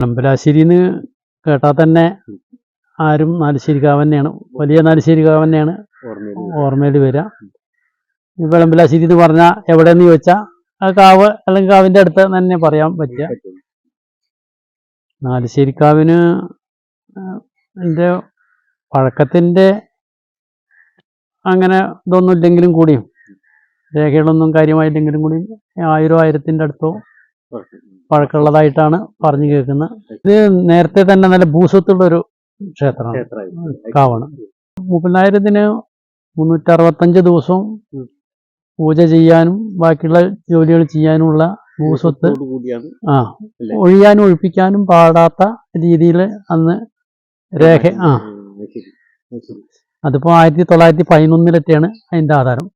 അമ്പലാശ്ശേരിന്ന് കേട്ടാൽ തന്നെ ആരും നാലുശ്ശേരിക്കാവ് തന്നെയാണ് വലിയ നാലുശ്ശേരിക്കാവ് തന്നെയാണ് ഓർമ്മയിൽ വരിക വിളമ്പലാശ്ശേരി എന്ന് പറഞ്ഞാൽ എവിടെയെന്ന് ചോദിച്ചാൽ ആ കാവ് അല്ലെങ്കിൽ കാവിന്റെ അടുത്ത് തന്നെ പറയാൻ പറ്റുക പറ്റും. നാലുശ്ശേരിക്കാവിന് എന്റെ പഴക്കത്തിന്റെ അങ്ങനെ ഇതൊന്നും ഇല്ലെങ്കിലും കൂടിയും രേഖകളൊന്നും കാര്യമായില്ലെങ്കിലും കൂടിയും ആയിരം ആയിരത്തിന്റെ അടുത്തോ. പഴക്കമുള്ളതായിട്ടാണ് പറഞ്ഞു കേൾക്കുന്നത് ഇത് നേരത്തെ തന്നെ നല്ല ഭൂസ്വത്തുള്ള ഒരു ക്ഷേത്രമാണ് കാവണം. മൂപ്പനായിരത്തിന് മുന്നൂറ്റി അറുപത്തഞ്ച് ദിവസവും പൂജ ചെയ്യാനും ബാക്കിയുള്ള ജോലികൾ ചെയ്യാനുമുള്ള ഭൂസ്വത്ത് ആ? ഒഴിയാനും ഒഴിപ്പിക്കാനും പാടാത്ത രീതിയിൽ അന്ന് രേഖ ആ. അതിപ്പോ ആയിരത്തി തൊള്ളായിരത്തി പതിനൊന്നിലൊക്കെയാണ് അതിന്റെ ആധാരം.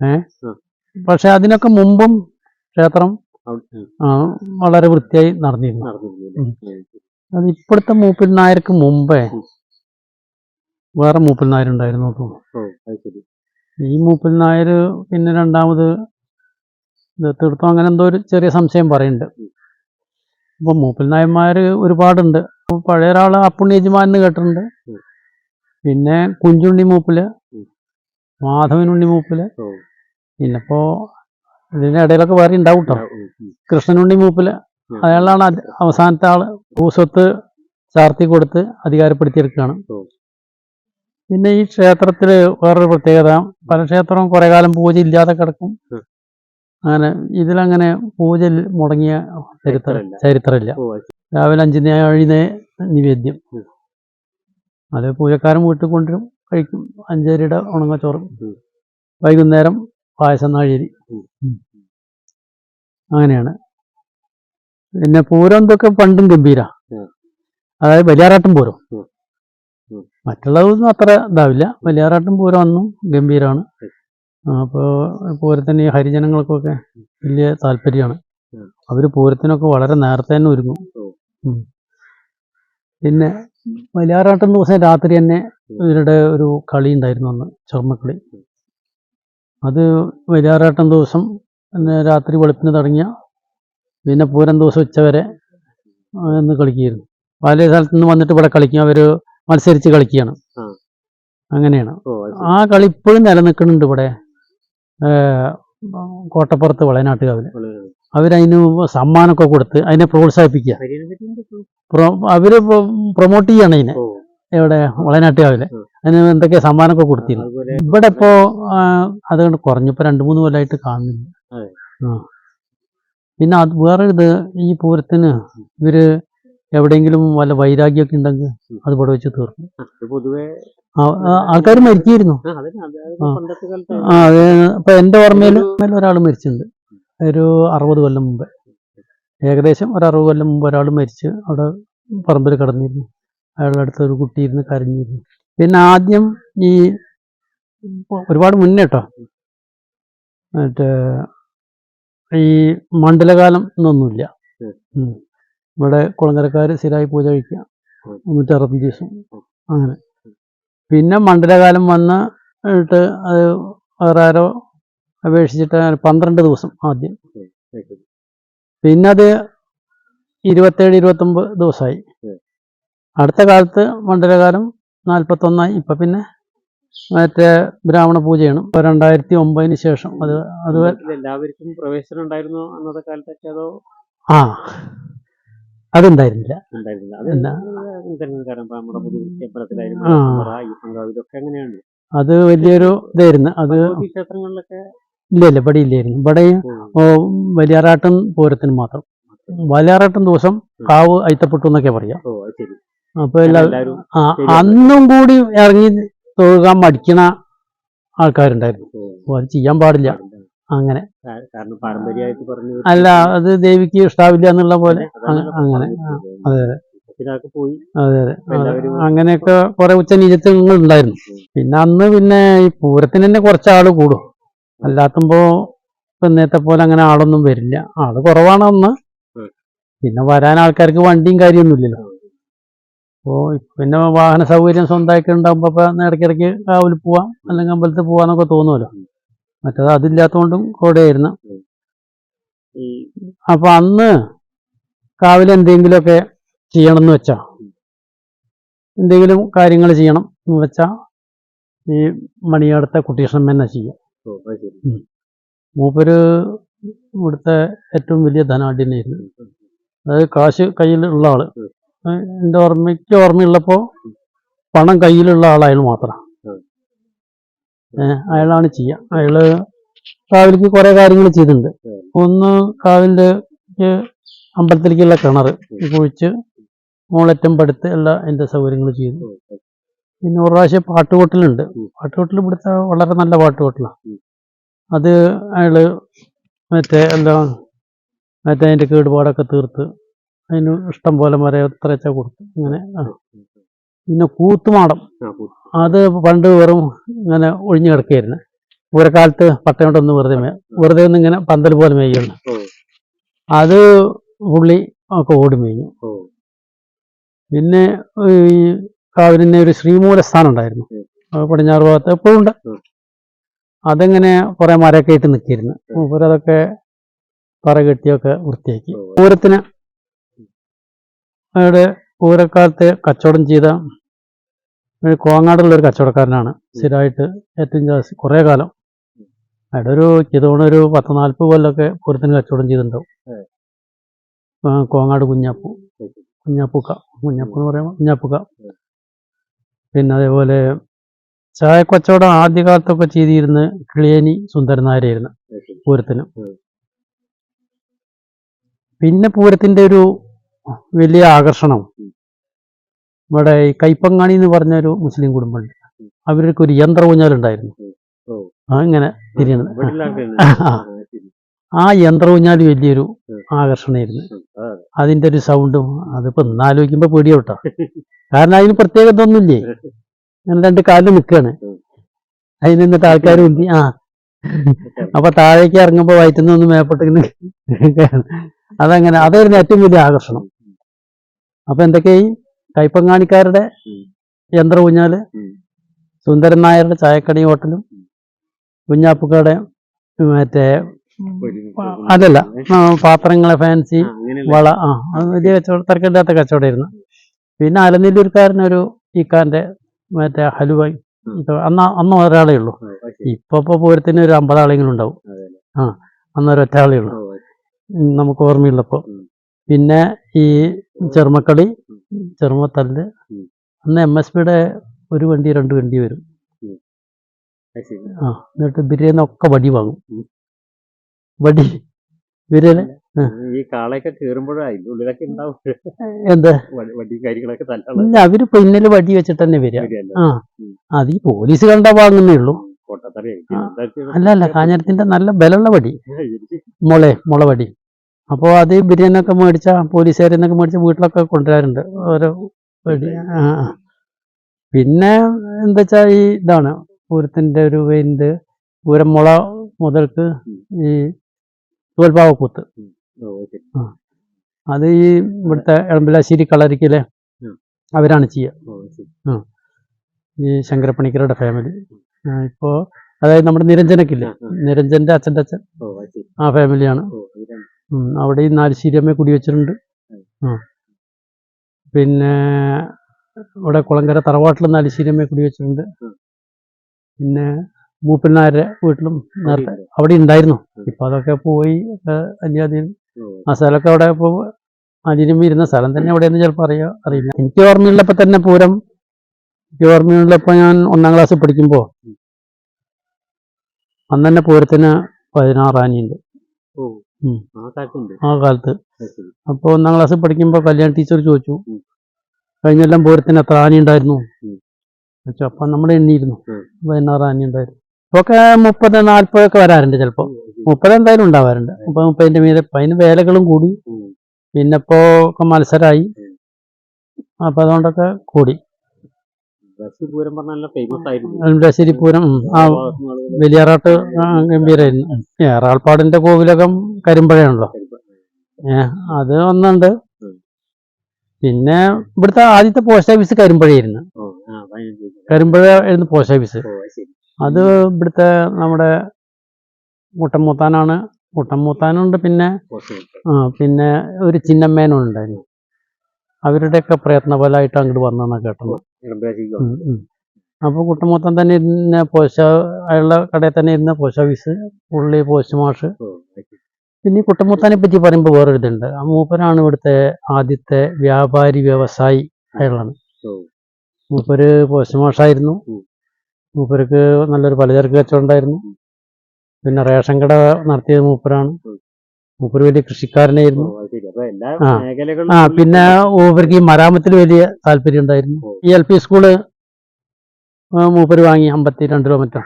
ഏഹ് പക്ഷെ അതിനൊക്കെ മുമ്പും ക്ഷേത്രം വളരെ വൃത്തിയായി നടന്നിരുന്നു. അത് ഇപ്പോഴത്തെ മൂപ്പിൽ നായർക്ക് മുമ്പേ. വേറെ മൂപ്പിൽ നായരുണ്ടായിരുന്നു തോന്നുന്നു. ഓ, അത് ശരി. ഈ മൂപ്പിൽ നായർ പിന്നെ രണ്ടാമത് തീർത്തും അങ്ങനെ എന്തോ ഒരു ചെറിയ സംശയം പറയുന്നുണ്ട്. അപ്പൊ മൂപ്പിൽ നായന്മാര് ഒരുപാടുണ്ട്. പഴയ ഒരാൾ അപ്പുണ്ണി യജമാൻ കേട്ടിട്ടുണ്ട്. പിന്നെ കുഞ്ചുണ്ണി മൂപ്പിൽ. മാധവനുണ്ണി മൂപ്പിൽ പിന്നെ പിന്നിപ്പോ ഇതിന്റെ ഇടയിലൊക്കെ വേറെ ഉണ്ടാവും കേട്ടോ കൃഷ്ണനുണ്ണി മൂപ്പിൽ അയാളാണ് അവസാനത്തെ ആൾ. ഭൂസ്വത്ത് ചാർത്തി കൊടുത്ത് അധികാരപ്പെടുത്തിയെടുക്കുകയാണ്. പിന്നെ ഈ ക്ഷേത്രത്തിൽ വേറൊരു പ്രത്യേകത പല ക്ഷേത്രവും കുറെ കാലം പൂജ ഇല്ലാതെ കിടക്കും. അങ്ങനെ ഇതിലങ്ങനെ പൂജ മുടങ്ങിയ ചരിത്രം ചരിത്രമില്ല. രാവിലെ അഞ്ചിന് ഏഴിന് നിവേദ്യം. അത് പൂജക്കാരൻ വീട്ടിൽ കൊണ്ടുവരും കഴിക്കും. അഞ്ചേരിയുടെ ഉണങ്ങച്ചോറും. വൈകുന്നേരം പായസം. ഉം. അങ്ങനെയാണ്. പിന്നെ പൂരം ഇതൊക്കെ പണ്ടും ഗംഭീര. അതായത് വലിയാറാട്ടും പൂരം. മറ്റുള്ളതൊന്നും അത്ര ഇതാവില്ല. വലിയാറാട്ടും പൂരം അന്നും ഗംഭീരമാണ്. അപ്പോൾ പൂരത്തിന് ഈ ഹരിജനങ്ങൾക്കൊക്കെ വലിയ താല്പര്യമാണ്. അവർ പൂരത്തിനൊക്കെ വളരെ നേരത്തെ തന്നെ ഒരുങ്ങും. പിന്നെ വലിയാറാട്ടം ദിവസം രാത്രി തന്നെ ഇവരുടെ ഒരു കളി ഉണ്ടായിരുന്നു അന്ന് ചർമ്മക്കളി. അത് വലിയാറാട്ടം ദിവസം പിന്നെ രാത്രി വെളുപ്പിന് തുടങ്ങിയ പിന്നെ പൂരം ദിവസം ഉച്ചവരെ എന്ന് കളിക്കുകയായിരുന്നു. പല സ്ഥലത്തു നിന്ന് വന്നിട്ട് ഇവിടെ കളിക്കും അവർ മത്സരിച്ച് കളിക്കുകയാണ്. അങ്ങനെയാണ്. ആ കളി ഇപ്പോഴും നിലനിൽക്കുന്നുണ്ട് ഇവിടെ കോട്ടപ്പുറത്ത് വളയനാട്ടുകാവിൽ. വളരെ അവരതിന് സമ്മാനമൊക്കെ കൊടുത്ത് അതിനെ പ്രോത്സാഹിപ്പിക്കുക. അവർ പ്രൊമോട്ട് ചെയ്യണം ഇതിനെ. ഓ, എവിടെ? വളയനാട്ടുകാവിൽ. അതിന് എന്തൊക്കെ സമ്മാനമൊക്കെ കൊടുത്തിരുന്നു? ഇവിടെ ഇപ്പോ അതുകൊണ്ട് കുറഞ്ഞപ്പോ രണ്ടു മൂന്ന് കൊല്ലമായിട്ട് കാണുന്നില്ല. പിന്നെ അത് വേറെ ഇത് ഈ പൂരത്തിന് ഇവർ എവിടെയെങ്കിലും വല്ല വൈരാഗ്യമൊക്കെ ഉണ്ടെങ്കിൽ അത് ഇവിടെ വെച്ച് തീർന്നു പൊതുവെ ആൾക്കാർ മരിച്ചിരുന്നു? ആ, അതെ ആ. ഇപ്പൊ എന്റെ ഓർമ്മയിൽ ഒരാൾ മരിച്ചിട്ടുണ്ട്. ഒരു അറുപത് കൊല്ലം മുമ്പ്. ഏകദേശം ഒരു അറുപത് കൊല്ലം മുമ്പ് ഒരാൾ മരിച്ച് അവിടെ പറമ്പിൽ കിടന്നിരുന്നു. അയാളുടെ അടുത്ത് ഒരു കുട്ടി ഇരുന്ന് കരഞ്ഞിരുന്നു. പിന്നെ ആദ്യം ഈ ഒരുപാട് മുന്നേ കേട്ടോ മറ്റേ ഈ മണ്ഡലകാലം എന്നൊന്നുമില്ല. ഇവിടെ കുളങ്കരക്കാർ സ്ഥിരമായി പൂജ കഴിക്കുക. മുന്നൂറ്റി അറുപത്തഞ്ച് ദിവസം. അങ്ങനെ. പിന്നെ മണ്ഡലകാലം വന്ന് ഇട്ട് അത് വേറെ ആരോ അപേക്ഷിച്ചിട്ട് പന്ത്രണ്ട് ദിവസം ആദ്യം. പിന്നെ അത് ഇരുപത്തേഴ് ഇരുപത്തൊമ്പത് ദിവസമായി. അടുത്ത കാലത്ത് മണ്ഡലകാലം നാൽപ്പത്തൊന്നായി ഇപ്പം പിന്നെ മറ്റേ ബ്രാഹ്മണ പൂജയാണ്. ഇപ്പോൾ രണ്ടായിരത്തി ഒമ്പതിന് ശേഷം അത് അത് എല്ലാവർക്കും പ്രവേശനം ഉണ്ടായിരുന്നു അന്നത്തെ കാലത്തൊക്കെ അതോ? ആ. അതുണ്ടായിരുന്നില്ല. അത് വലിയൊരു ഇതായിരുന്നു. അത് ക്ഷേത്രങ്ങളിലൊക്കെ ഇല്ല ഇല്ല. ഇവിടെ ഇല്ലായിരുന്നു. ഇവിടെ വലിയാറാട്ടൻ പൂരത്തിന് മാത്രം. വലിയാറാട്ടം ദിവസം കാവ് അയിത്തപ്പെട്ടു എന്നൊക്കെ പറയാം. അപ്പൊ എല്ലാവരും അന്നും കൂടി ഇറങ്ങി തൊഴുകാൻ മടിക്കണ ആൾക്കാരുണ്ടായിരുന്നു. അത് ചെയ്യാൻ പാടില്ല. അങ്ങനെ. അല്ല അത് ദേവിക്ക് ഇഷ്ടാവില്ല എന്നുള്ള പോലെ. അങ്ങനെ. അതെ. അതെ. അതെ അതെ. അങ്ങനെയൊക്കെ കൊറേ കുറെ ഉച്ചനീചത്വങ്ങൾ ഉണ്ടായിരുന്നു. പിന്നെ അന്ന് പിന്നെ ഈ പൂരത്തിന് തന്നെ കുറച്ച് ആൾ കൂടും. അല്ലാത്തുമ്പോ നേരത്തെ പോലെ അങ്ങനെ ആളൊന്നും വരില്ല. ആൾ കുറവാണ് അന്ന്. പിന്നെ വരാൻ ആൾക്കാർക്ക് വണ്ടിയും കാര്യമൊന്നുമില്ലല്ലോ അപ്പോ പിന്നെ വാഹന സൗകര്യം സ്വന്തമായിട്ട് ഉണ്ടാകുമ്പോൾ ഇപ്പം ഇടയ്ക്കിടയ്ക്ക് കാവിൽ പോവാം അല്ലെങ്കിൽ അമ്പലത്തിൽ പോവാന്നൊക്കെ തോന്നുമല്ലോ മറ്റേത് അതില്ലാത്തതുകൊണ്ടും കൂടെയായിരുന്നു. അപ്പൊ അന്ന് കാവിൽ എന്തെങ്കിലുമൊക്കെ ചെയ്യണം എന്ന് വെച്ചാ എന്തെങ്കിലും കാര്യങ്ങൾ ചെയ്യണം എന്ന് വെച്ചാ ഈ മണിയടുത്ത കുട്ടീഷ്ണം തന്നെ ചെയ്യും. മൂപ്പര് ഇവിടുത്തെ ഏറ്റവും വലിയ ധനാഢ്യനായിരുന്നു. അതായത് കാശ് കയ്യിലുള്ള ആൾ. ഏഹ് എന്റെ ഓർമ്മയ്ക്ക് ഓർമ്മയുള്ളപ്പോ പണം കയ്യിലുള്ള ആൾ അയാൾ മാത്രം ഏഹ് അയാളാണ് ചെയ്യുക അയാൾ കാവിലേക്ക് കുറേ കാര്യങ്ങൾ ചെയ്തിട്ടുണ്ട്. ഒന്ന് കാവിന്റെ അമ്പലത്തിലേക്കുള്ള കിണർ കുഴിച്ച് മോളറ്റം പടുത്ത് എല്ലാ എന്റെ സൗകര്യങ്ങൾ ചെയ്തു പിന്നെ ഒരു പ്രാവശ്യം പാട്ടുകൊട്ടലുണ്ട്. പാട്ടുകൊട്ടൽ ഇവിടുത്തെ വളരെ നല്ല പാട്ടുകൊട്ടലാണ്. അത് അയാൾ മറ്റേ എല്ലാം മറ്റേ അതിന്റെ കേടുപാടൊക്കെ തീർത്ത് അതിന് ഇഷ്ടം പോലെ മര വെച്ചാൽ കൊടുത്തു ഇങ്ങനെ. പിന്നെ കൂത്തുമാടം. അത് പണ്ട് വെറും ഇങ്ങനെ ഒഴിഞ്ഞു കിടക്കുകയായിരുന്നു പൂരക്കാലത്ത് പട്ടയോണ്ടൊന്ന് വെറുതെ മേ വെറുതെ ഒന്ന് ഇങ്ങനെ പന്തൽ പോലെ മേയുള്ളു അത് പുള്ളി ഒക്കെ ഓടി മേഞ്ഞു. പിന്നെ ഈ കാവിലിന് ഒരു ശ്രീമൂലസ്ഥാനം ഉണ്ടായിരുന്നു. പടിഞ്ഞാറ് ഭാഗത്ത് എപ്പോഴും ഉണ്ട്. അതെങ്ങനെ കുറെ മരമൊക്കെ ഇട്ട് നിൽക്കിയിരുന്നു. അതൊക്കെ പറ കെട്ടിയൊക്കെ വൃത്തിയാക്കി. പൂരത്തിന് അവിടെ പൂരക്കാലത്ത് കച്ചവടം ചെയ്ത കോങ്ങാടുള്ള ഒരു കച്ചവടക്കാരനാണ്. സ്ഥിരമായിട്ട് ഏറ്റവും ജാസ്തി കുറേ കാലം. അയാളുടെ ഒരു ഇതോടെ ഒരു പത്ത് നാൽപ്പത് കൊല്ലൊക്കെ പൂരത്തിന് കച്ചവടം ചെയ്തിട്ടുണ്ടാവും. കോങ്ങാട് കുഞ്ഞാപ്പു. കുഞ്ഞാപ്പുക്ക. കുഞ്ഞാപ്പു എന്ന് പറയുമ്പോൾ കുഞ്ഞാപ്പുക്ക. പിന്നെ അതേപോലെ ചായക്കച്ചവടം ആദ്യകാലത്തൊക്കെ ചെയ്തിരുന്ന് കിളിയനി സുന്ദരൻ നായരായിരുന്നു പൂരത്തിന്. പിന്നെ പൂരത്തിന്റെ ഒരു വലിയ ആകർഷണം. ഇവിടെ ഈ കൈപ്പങ്ങാണി എന്ന് പറഞ്ഞൊരു മുസ്ലിം കുടുംബമുണ്ട്. അവർക്ക് ഒരു യന്ത്ര ഊഞ്ഞാലുണ്ടായിരുന്നു അങ്ങനെ തിരിയണത് ഇവിടെയുള്ള ആ. യന്ത്ര ഊഞ്ഞാൽ വലിയൊരു ആകർഷണമായിരുന്നു. അതിന്റെ ഒരു സൗണ്ടും അതിപ്പോ ഇന്നാലോചിക്കുമ്പോ പേടിയോട്ടോ കാരണം അതിന് പ്രത്യേകത ഒന്നുമില്ലേ ഞാൻ രണ്ട് കാലിൽ നിൽക്കാണ് ഉം. അതിന് നിന്നിട്ട് ആൾക്കാർ ഉണ്ടി ആ. അപ്പൊ താഴേക്ക് ഇറങ്ങുമ്പോ വയറ്റുന്ന ഒന്ന് മേപ്പെട്ടിങ്ങനെ അതങ്ങനെ അതായിരുന്നു ഏറ്റവും വലിയ ആകർഷണം. അപ്പൊ എന്തൊക്കെയായി കൈപ്പങ്ങാണിക്കാരുടെ. യന്ത്ര ഊഞ്ഞാൽ. സുന്ദരൻ നായരുടെ ചായക്കടി ഹോട്ടലും കുഞ്ഞാപ്പുക്കയുടെ മറ്റേ അതല്ല പാത്രങ്ങളെ ഫാൻസി. വള ആ വലിയ കച്ചവടം തിരക്കില്ലാത്ത കച്ചവടമായിരുന്നു പിന്നെ അലനെല്ലൂർക്കാരനൊരു ഇക്കാന്റെ മറ്റേ ഹലുവ അന്ന് അന്ന് ഒരാളേ ഉള്ളൂ. ഇപ്പൊ ഇപ്പൊ പൂരത്തിന് ഒരു അമ്പതാളെങ്കിലും ഉണ്ടാവും. ആ അന്ന് ഒറ്റ ആളേ ഉള്ളൂ നമുക്ക് ഓർമ്മയുള്ളപ്പോ. പിന്നെ ഈ ചെറുമക്കളി ചെറുമത്തല്ല്. അന്ന് എം എസ് പിയുടെ ഒരു വണ്ടി രണ്ട് വണ്ടി വരും. ആ എന്നിട്ട് ബിരിയാണി ഒക്കെ വടി വാങ്ങും. വടി. ബിരിയാണി ഈ കാളയൊക്കെ എന്താ? ഇല്ല അവർ പിന്നിൽ വടി വെച്ചിട്ട് തന്നെ വരിക ആ. അത് ഈ പോലീസ് കണ്ടാ വാങ്ങുന്നേ ഉള്ളൂ. അല്ല അല്ല കാഞ്ഞിരത്തിന്റെ നല്ല ബലമുള്ള വടി. മുളെ മുളവടി അപ്പോൾ അത് ബിരിയാണിയൊക്കെ മേടിച്ച പോലീസുകാരിൽ നിന്നൊക്കെ മേടിച്ച വീട്ടിലൊക്കെ കൊണ്ടുവരാറുണ്ട്. ഓരോ ആ. പിന്നെ എന്താ വെച്ചാൽ ഈ ഇതാണ് പൂരത്തിന്റെ ഒരു ഇത് പൂരമുള മുതൽക്ക് ഈ തോൽപ്പാവക്കൂത്ത്. അത് ഈ ഇവിടുത്തെ എളമ്പലാശ്ശേരി കളരിക്കിലെ. അവരാണ് ചെയ്യുക ഈ ശങ്കരപ്പണിക്കരുടെ ഫാമിലി. ഇപ്പോൾ അതായത് നമ്മുടെ നിരഞ്ജനക്കില്ല നിരഞ്ജന്റെ അച്ഛന്റെ അച്ഛൻ ആ ഫാമിലിയാണ്. അവിടെ ഈ നാലുശ്ശേരിയമ്മയെ കുടിവെച്ചിട്ടുണ്ട് ആ. പിന്നെ ഇവിടെ കുളങ്കര തറവാട്ടിൽ നാലുശ്ശേരിയമ്മയെ കുടിവെച്ചിട്ടുണ്ട് വെച്ചിട്ടുണ്ട്. പിന്നെ മൂപ്പന്മാരുടെ വീട്ടിലും നേരത്തെ അവിടെ ഉണ്ടായിരുന്നു. ഇപ്പൊ അതൊക്കെ പോയി അന്യാധീനം. ആ സ്ഥലമൊക്കെ അവിടെ ഇപ്പോൾ അതിനും ഇരുന്ന സ്ഥലം തന്നെ എവിടെയെന്ന് ചിലപ്പോൾ അറിയാ അറിയില്ല. എനിക്ക് ഓർമ്മയുള്ളപ്പോൾ തന്നെ പൂരം എനിക്ക് ഓർമ്മയുള്ളപ്പോൾ ഞാൻ ഒന്നാം ക്ലാസ്സിൽ പഠിക്കുമ്പോൾ അന്ന് തന്നെ പൂരത്തിന് പതിനാറ് ആനയുണ്ട്. ആ കാലത്ത്. അപ്പോൾ ഒന്നാം ക്ലാസ്സിൽ പഠിക്കുമ്പോൾ കല്യാൺ ടീച്ചർ ചോദിച്ചു. കഴിഞ്ഞെല്ലാം പൂരത്തിന് എത്ര ആന ഉണ്ടായിരുന്നു. വെച്ചു അപ്പം നമ്മൾ എണ്ണിയിരുന്നു. പതിനാറ് ആന ഉണ്ടായിരുന്നു? ഇപ്പൊക്കെ മുപ്പത് നാൽപ്പതൊക്കെ വരാറുണ്ട് ചിലപ്പോൾ മുപ്പത് എന്തായാലും ഉണ്ടാവാറുണ്ട്. അപ്പൊ മുപ്പതിന്റെ മീതെ അതിന് വേലകളും കൂടി. പിന്നെപ്പോ ഒക്കെ മത്സരമായി. അപ്പൊ അതുകൊണ്ടൊക്കെ കൂടി. ബസ് പൂരം ഫേമസ് ആയിരുന്നു ആ വലിയാറാട്ട് ഗംഭീരായിരുന്നു. ഏറാൾപ്പാടിന്റെ കോവിലകം കരിമ്പഴയാണല്ലോ. ഏ അത് ഒന്നുണ്ട് പിന്നെ ഇവിടുത്തെ ആദ്യത്തെ പോസ്റ്റ് ഓഫീസ് കരിമ്പഴയായിരുന്നു. കരിമ്പഴ ആയിരുന്നു പോസ്റ്റ് ഓഫീസ്. അത് ഇവിടുത്തെ നമ്മുടെ മുട്ടമ്മൂത്താനാണ് മുട്ടമ്മൂത്താനുണ്ട് പിന്നെ ആ പിന്നെ ഒരു ചിന്നമ്മേനുണ്ടായിരുന്നു. അവരുടെയൊക്കെ പ്രയത്നഫലമായിട്ട് അങ്ങോട്ട് വന്നെന്നാണ് കേട്ടത്. അപ്പോൾ കുട്ടമൊത്തം തന്നെ ഇരുന്ന പോസ്റ്റ് അയാളുടെ കടയിൽ തന്നെ ഇരുന്ന പോസ്റ്റ് ഓഫീസ് പുള്ളി പോസ്റ്റ് മാഷ്. പിന്നെ കുട്ടമുത്താനെ പറ്റി പറയുമ്പോൾ വേറെ ഇതുണ്ട് ആ മൂപ്പരാണ് ഇവിടുത്തെ ആദ്യത്തെ വ്യാപാരി വ്യവസായി അയാളാണ്. മൂപ്പര് പോസ്റ്റ് മാഷായിരുന്നു മൂപ്പർക്ക് നല്ലൊരു പലചരക്ക് കച്ചവടം ഉണ്ടായിരുന്നു. പിന്നെ റേഷൻ കട നടത്തിയത് മൂപ്പരാണ്. മൂപ്പര് വലിയ കൃഷിക്കാരനായിരുന്നു. ആ. പിന്നെ മൂപ്പർക്ക് ഈ മരാമത്തിൽ വലിയ താല്പര്യം ഉണ്ടായിരുന്നു. ഈ എൽ പി സ്കൂൾ മൂപ്പർ മൂപ്പര് വാങ്ങി അമ്പത്തി രണ്ട് രൂപ മറ്റോ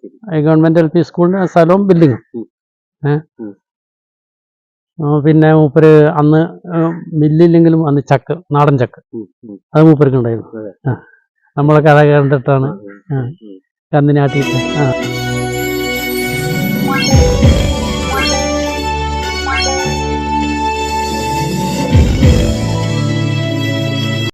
ശരി. ഗവൺമെന്റ് എൽ പി സ്കൂളിന്റെ സ്ഥലവും ബിൽഡിങ്ങും. ആ, പിന്നെ മൂപ്പര് അന്ന് ആ, മില്ലില്ലെങ്കിലും അന്ന് ചക്ക് നാടൻ ചക്ക്. അത് മൂപ്പർക്ക് ഉണ്ടായിരുന്നു. കഥ നമ്മളൊക്കെ അത് കണ്ടിട്ടാണ്. കന്നിനാട്ടിയിട്ട് ആ.